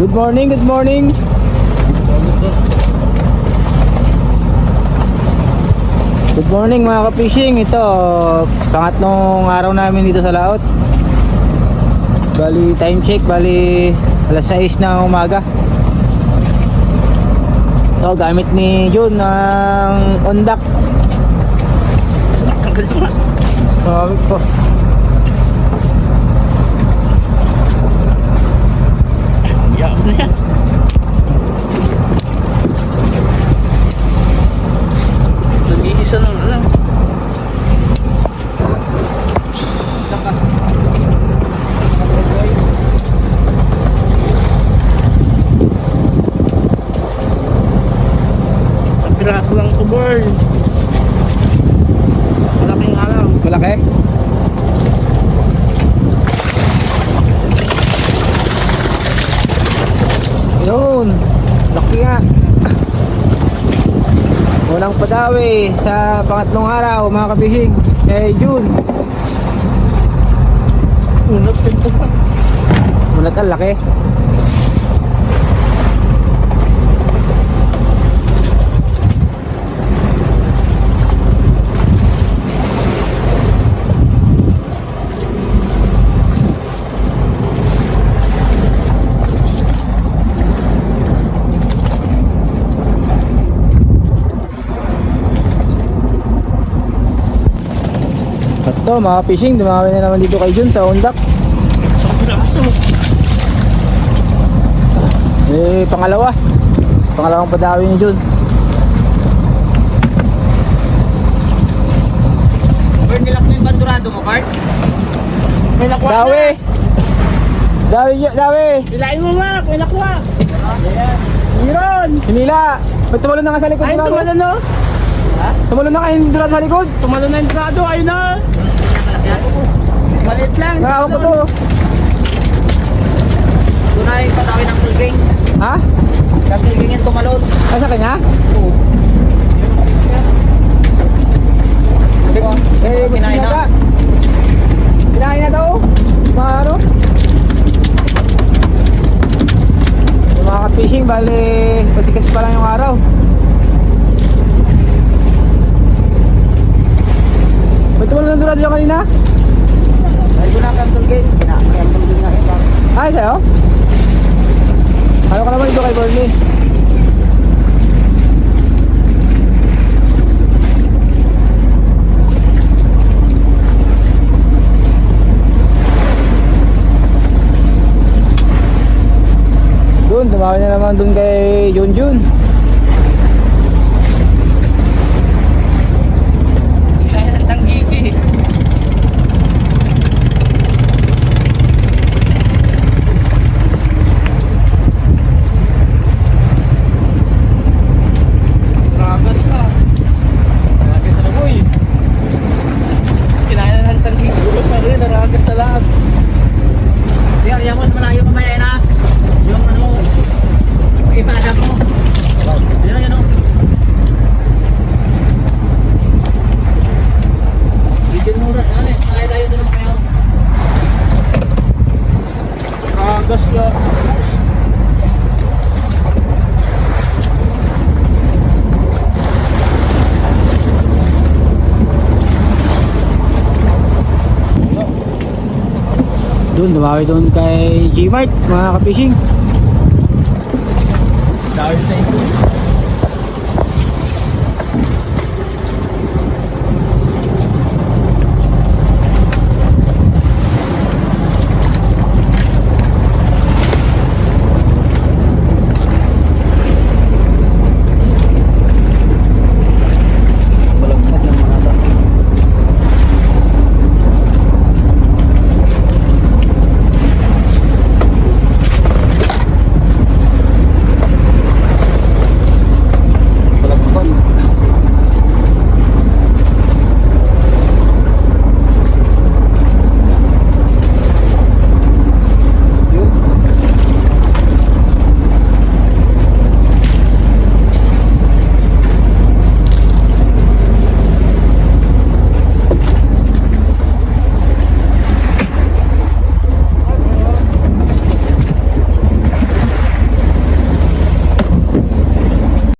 Good morning, good morning. Good morning mga ka-fishing. Ito, pangatlong araw namin dito sa Laot. Bali, time check. Bali, alas 6 na umaga. Ito, gamit ni Jun ng ondak. Sabi ko. Yeah, na yan. Nag-iisa lang lang. Sa piraso lang to, boy. Malaking araw. Malaki? Yun. Laki nga. Unang padawi sa pangatlong araw mga kabihing. Kay June. Unat pinto pa. Mulat ang laki. At to mga fishing, dumami na naman dito kay Jun sa undak. Eh, pangalawa. Pangalawang padawi ni Jun. Bird nila kami bandurado mo, Bart. May nakuha Dawi! Dawi, dawi! Hilain mo, Mac. May nakuha. Meron. Hinila! Ba't tumalon na nga sa likod? Durado? tumalon no? Tumalon na kayo durado sa likod? Tumalon na yung grado. Ayun na. Maliit lang. Nakawag ko to. Doon ay patawin ng tulging. Ha? Yung tulging yung tumalon. Ay, sa kanya? Oo. Eh, Kinain na. Kinain na daw. Mga ano? Yung mga fishing, bali, pasikat pa lang yung araw. Ba't tumalon na durado yung kanina? Ay, doon na kang tulging. Kinain ang tulging nga iba. Ay, sa'yo? Ano ka naman dito kay Bernie? Doon, dumawi na naman doon kay Junjun. Kaya ng tanggigi. Ragas ka. Ragas na boy. Kinain na ng tangging gulo pa rin. Naragas na lahat. Yan, yan mo, malayo ka maya na. Yung ano, yung ipada mo. Yan, yan o. Bigyan mo rin. Ano eh, tayo tayo doon kayo. Ragas ka. Doon, dumawi doon kay G-Mart, mga ka-fishing. Dahil sa iso.